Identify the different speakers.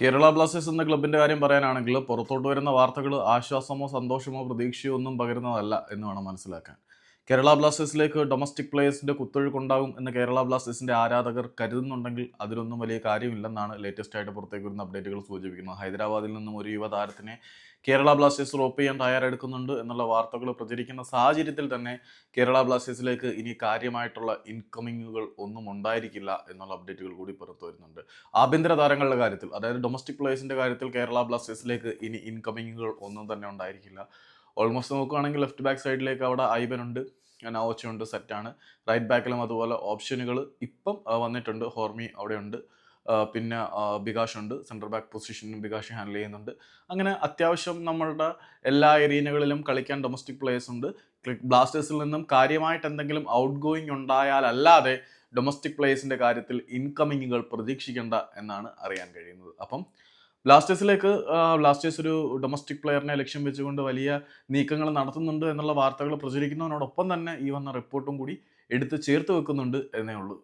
Speaker 1: Kerala Blasters എന്ന ക്ലബിന്റെ കാര്യം പറയാനാണെങ്കിൽ പുറത്തോട്ട് വരുന്ന വാർത്തകൾ ആശ്വാസമോ സന്തോഷമോ പ്രതീക്ഷയോ ഒന്നും പകരുന്നതല്ല എന്ന് വേണം മനസ്സിലാക്കാൻ. കേരള ബ്ലാസ്റ്റേഴ്സിലേക്ക് ഡൊമസ്റ്റിക് പ്ലേയേഴ്സിന്റെ കുത്തൊഴുക്കുണ്ടാകും എന്ന് കേരള ബ്ലാസ്റ്റേഴ്സിന്റെ ആരാധകർ കരുതുന്നുണ്ടെങ്കിൽ അതിലൊന്നും വലിയ കാര്യമില്ലെന്നാണ് ലേറ്റസ്റ്റ് ആയിട്ട് പുറത്തേക്ക് വരുന്ന അപ്ഡേറ്റുകൾ സൂചിപ്പിക്കുന്നത്. ഹൈദരാബാദിൽ നിന്നും ഒരു യുവതാരത്തിനെ കേരള ബ്ലാസ്റ്റേഴ്സ് റോപ്പ് ചെയ്യാൻ തയ്യാറെടുക്കുന്നുണ്ട് എന്നുള്ള വാർത്തകൾ പ്രചരിക്കുന്ന സാഹചര്യത്തിൽ തന്നെ കേരള ബ്ലാസ്റ്റേഴ്സിലേക്ക് ഇനി കാര്യമായിട്ടുള്ള ഇൻകമിങ്ങുകൾ ഒന്നും ഉണ്ടായിരിക്കില്ല എന്നുള്ള അപ്ഡേറ്റുകൾ കൂടി പുറത്തു വരുന്നുണ്ട്. ആഭ്യന്തര താരങ്ങളുടെ കാര്യത്തിൽ അതായത് ഡൊമസ്റ്റിക് പ്ലേയേഴ്സിന്റെ കാര്യത്തിൽ കേരള ബ്ലാസ്റ്റേഴ്സിലേക്ക് ഇനി ഇൻകമിങ്ങുകൾ ഒന്നും തന്നെ ഉണ്ടായിരിക്കില്ല. ഓൾമോസ്റ്റ് നോക്കുകയാണെങ്കിൽ ലെഫ്റ്റ് ബാക്ക് സൈഡിലേക്ക് അവിടെ ഐബൻ ഉണ്ട് നവോച്ച ഉണ്ട് സെറ്റാണ് റൈറ്റ് ബാക്കിലും അതുപോലെ ഓപ്ഷനുകൾ ഇപ്പം വന്നിട്ടുണ്ട്. ഹോർമി അവിടെയുണ്ട്. പിന്നെ ബികാഷ് ഉണ്ട്. സെൻട്രൽ ബാക്ക് പൊസിഷനും ബികാഷ് ഹാൻഡിൽ ചെയ്യുന്നുണ്ട്. അങ്ങനെ അത്യാവശ്യം നമ്മളുടെ എല്ലാ ഏരിയകളിലും കളിക്കാൻ ഡൊമസ്റ്റിക് പ്ലേയേഴ്സ് ഉണ്ട്. ബ്ലാസ്റ്റേഴ്സിൽ നിന്നും കാര്യമായിട്ട് എന്തെങ്കിലും ഔട്ട് ഗോയിങ് ഉണ്ടായാലല്ലാതെ ഡൊമസ്റ്റിക് പ്ലേയേഴ്സിന്റെ കാര്യത്തിൽ ഇൻകമിങ്ങുകൾ പ്രതീക്ഷിക്കേണ്ട എന്നാണ് അറിയാൻ കഴിയുന്നത്. അപ്പം ബ്ലാസ്റ്റേഴ്സിലേക്ക് ബ്ലാസ്റ്റേഴ്സ് ഒരു ഡൊമസ്റ്റിക് പ്ലെയറിനെ ലക്ഷ്യം വെച്ചുകൊണ്ട് വലിയ നീക്കങ്ങൾ നടത്തുന്നുണ്ട് എന്നുള്ള വാർത്തകൾ പ്രചരിക്കുന്നതിനോടൊപ്പം തന്നെ ഈ വന്ന റിപ്പോർട്ടും കൂടി എടുത്ത് ചേർത്ത് വെക്കുന്നുണ്ട് എന്നേ ഉള്ളൂ.